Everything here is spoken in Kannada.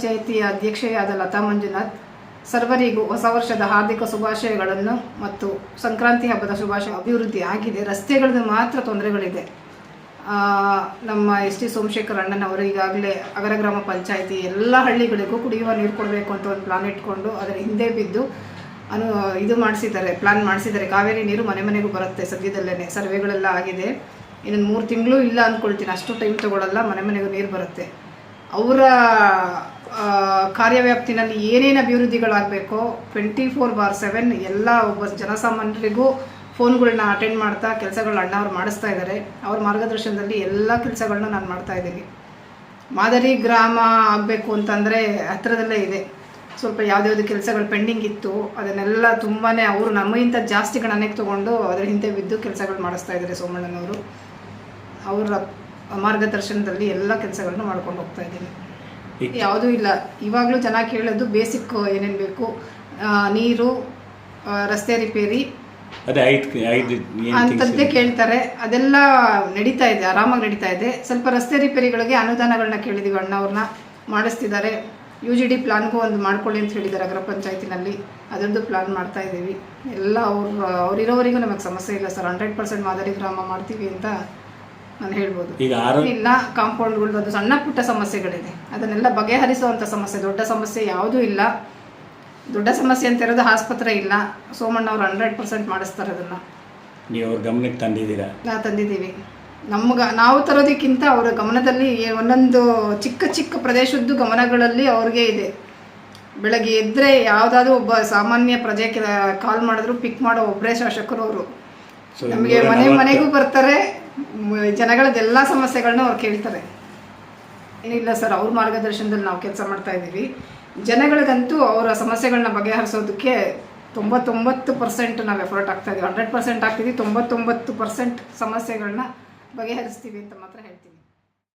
ಪಂಚಾಯಿತಿಯ ಅಧ್ಯಕ್ಷೆಯಾದ ಲತಾ ಮಂಜುನಾಥ್, ಸರ್ವರಿಗೂ ಹೊಸ ವರ್ಷದ ಹಾರ್ದಿಕ ಶುಭಾಶಯಗಳನ್ನು ಮತ್ತು ಸಂಕ್ರಾಂತಿ ಹಬ್ಬದ ಶುಭಾಶಯ. ಅಭಿವೃದ್ಧಿ ಆಗಿದೆ ರಸ್ತೆಗಳದ್ದು ಮಾತ್ರ ತೊಂದರೆಗಳಿದೆ. ನಮ್ಮ ಎಸ್ ಟಿ ಸೋಮಶೇಖರ್ ಅಣ್ಣನವರು ಈಗಾಗಲೇ ಅಗರ ಗ್ರಾಮ ಪಂಚಾಯಿತಿ ಎಲ್ಲ ಹಳ್ಳಿಗಳಿಗೂ ಕುಡಿಯುವ ನೀರು ಕೊಡಬೇಕು ಅಂತ ಒಂದು ಪ್ಲಾನ್ ಇಟ್ಕೊಂಡು ಅದರ ಹಿಂದೆ ಬಿದ್ದು ಅನು, ಇದು ಮಾಡಿಸಿದ್ದಾರೆ ಪ್ಲಾನ್ ಮಾಡಿಸಿದ್ದಾರೆ. ಕಾವೇರಿ ನೀರು ಮನೆ ಮನೆಗೂ ಬರುತ್ತೆ ಸದ್ಯದಲ್ಲೇ ಸರ್ವೆಗಳೆಲ್ಲ ಆಗಿದೆ. ಇನ್ನೊಂದು ಮೂರು ತಿಂಗಳು ಇಲ್ಲ ಅಂದ್ಕೊಳ್ತೀನಿ, ಅಷ್ಟು ಟೈಮ್ ತೊಗೊಳ್ಳಲ್ಲ ಮನೆ ಮನೆಗೂ ನೀರು ಬರುತ್ತೆ. ಅವರ ಕಾರ್ಯವ್ಯಾಪ್ತಿನಲ್ಲಿ ಏನೇನು ಅಭಿವೃದ್ಧಿಗಳಾಗಬೇಕೋ ಟ್ವೆಂಟಿ ಫೋರ್ ಬಾರ್ ಸೆವೆನ್ ಎಲ್ಲ ಒಬ್ಬ ಜನಸಾಮಾನ್ಯರಿಗೂ ಫೋನ್ಗಳನ್ನ ಅಟೆಂಡ್ ಮಾಡ್ತಾ ಅಣ್ಣ ಅವ್ರು ಮಾಡಿಸ್ತಾ ಇದ್ದಾರೆ. ಅವ್ರ ಮಾರ್ಗದರ್ಶನದಲ್ಲಿ ಎಲ್ಲ ಕೆಲಸಗಳನ್ನ ನಾನು ಮಾಡ್ತಾ ಇದ್ದೀನಿ. ಮಾದರಿ ಗ್ರಾಮ ಆಗಬೇಕು ಅಂತಂದರೆ ಹತ್ತಿರದಲ್ಲೇ ಇದೆ. ಸ್ವಲ್ಪ ಯಾವುದ್ಯಾವುದು ಕೆಲಸಗಳು ಪೆಂಡಿಂಗ್ ಇತ್ತು, ಅದನ್ನೆಲ್ಲ ತುಂಬಾ ಅವರು ನಮಗಿಂತ ಜಾಸ್ತಿ ಗಣನೆಗೆ ತೊಗೊಂಡು ಅದರ ಹಿಂದೆ ಬಿದ್ದು ಕೆಲಸಗಳು ಮಾಡಿಸ್ತಾ ಇದ್ದಾರೆ ಸೋಮಣ್ಣನವರು. ಅವರ ಮಾರ್ಗದರ್ಶನದಲ್ಲಿ ಎಲ್ಲ ಕೆಲಸಗಳನ್ನ ಮಾಡ್ಕೊಂಡು ಹೋಗ್ತಾ ಇದ್ದೀನಿ. ಯಾವುದೂ ಇಲ್ಲ. ಇವಾಗಲೂ ಚೆನ್ನಾಗಿ ಕೇಳೋದು ಬೇಸಿಕ್ ಏನೇನು ಬೇಕು? ನೀರು ರಸ್ತೆ ರಿಪೇರಿ. ಅಂಥದ್ದೇ ಕೇಳ್ತಾರೆ. ಅದೆಲ್ಲ ನಡೀತಾ ಇದೆ ಆರಾಮಾಗಿ ನಡೀತಾ ಇದೆ. ಸ್ವಲ್ಪ ರಸ್ತೆ ರಿಪೇರಿಗಳಿಗೆ ಅನುದಾನಗಳನ್ನ ಕೇಳಿದ್ದೀವಿ ಅಣ್ಣವ್ರನ್ನ ಮಾಡಿಸ್ತಿದ್ದಾರೆ. ಯು ಜಿ ಡಿ ಪ್ಲಾನ್ಗೂ ಒಂದು ಮಾಡ್ಕೊಳ್ಳಿ ಅಂತ ಹೇಳಿದ್ದಾರೆ ಗ್ರಾಮ ಪಂಚಾಯತಿನಲ್ಲಿ. ಅದರದ್ದು ಪ್ಲಾನ್ ಮಾಡ್ತಾ ಇದ್ದೀವಿ. ಎಲ್ಲ ಅವ್ರು ಅವ್ರಿರೋವರೆಗೂ ನಮಗೆ ಸಮಸ್ಯೆ ಇಲ್ಲ ಸರ್. ಹಂಡ್ರೆಡ್ ಪರ್ಸೆಂಟ್ ಮಾದರಿ ಗ್ರಾಮ ಮಾಡ್ತೀವಿ ಅಂತ ನಾನು ಹೇಳ್ಬೋದು. ಈಗ ಇಲ್ಲ ಕಾಂಪೌಂಡ್ಗಳು ಅದು ಸಣ್ಣ ಪುಟ್ಟ ಸಮಸ್ಯೆಗಳಿದೆ. ಅದನ್ನೆಲ್ಲ ಬಗೆಹರಿಸುವಂಥ ಸಮಸ್ಯೆ ದೊಡ್ಡ ಸಮಸ್ಯೆ ಯಾವುದೂ ಇಲ್ಲ. ದೊಡ್ಡ ಸಮಸ್ಯೆ ಅಂತ ಇರೋದು ಆಸ್ಪತ್ರೆ ಇಲ್ಲ. ಸೋಮಣ್ಣ ಅವ್ರು ಹಂಡ್ರೆಡ್ ಪರ್ಸೆಂಟ್ ಮಾಡಿಸ್ತಾರೆ ಅದನ್ನು. ನೀವು ಅವ್ರ ಗಮನಕ್ಕೆ ತಂದಿದ್ದೀರಾ? ನಾ ತಂದಿದ್ದೀವಿ. ನಮ್ಗೆ ನಾವು ತರೋದಕ್ಕಿಂತ ಅವರ ಗಮನದಲ್ಲಿ ಒಂದೊಂದು ಚಿಕ್ಕ ಚಿಕ್ಕ ಪ್ರದೇಶದ್ದು ಗಮನಗಳಲ್ಲಿ ಅವ್ರಿಗೆ ಇದೆ. ಬೆಳಗ್ಗೆ ಎದ್ದರೆ ಯಾವುದಾದ್ರೂ ಒಬ್ಬ ಸಾಮಾನ್ಯ ಪ್ರಜೆಗೆ ಕಾಲ್ ಮಾಡಿದ್ರು ಪಿಕ್ ಮಾಡೋ ಒಬ್ಬರೇ ಶಾಸಕರು ಅವರು ನಮಗೆ ಮನೆ ಮನೆಗೂ ಬರ್ತಾರೆ. ಮ್, ಜನಗಳದ್ದೆಲ್ಲ ಸಮಸ್ಯೆಗಳನ್ನ ಅವ್ರು ಕೇಳ್ತಾರೆ. ಏನಿಲ್ಲ ಸರ್ ಅವ್ರ ಮಾರ್ಗದರ್ಶನದಲ್ಲಿ ನಾವು ಕೆಲಸ ಮಾಡ್ತಾ ಇದ್ದೀವಿ. ಜನಗಳಿಗಂತೂ ಅವರ ಸಮಸ್ಯೆಗಳನ್ನ ಬಗೆಹರಿಸೋದಕ್ಕೆ ತೊಂಬತ್ತೊಂಬತ್ತು ಪರ್ಸೆಂಟ್ ನಾವು ಎಫರ್ಟ್ ಆಗ್ತಾ ಇದೀವಿ. ಹಂಡ್ರೆಡ್ ಪರ್ಸೆಂಟ್ ಆಗ್ತಿದ್ದೀವಿ ತೊಂಬತ್ತೊಂಬತ್ತು ಪರ್ಸೆಂಟ್ ಸಮಸ್ಯೆಗಳನ್ನ ಬಗೆಹರಿಸ್ತೀವಿ ಅಂತ ಮಾತ್ರ ಹೇಳ್ತೀನಿ.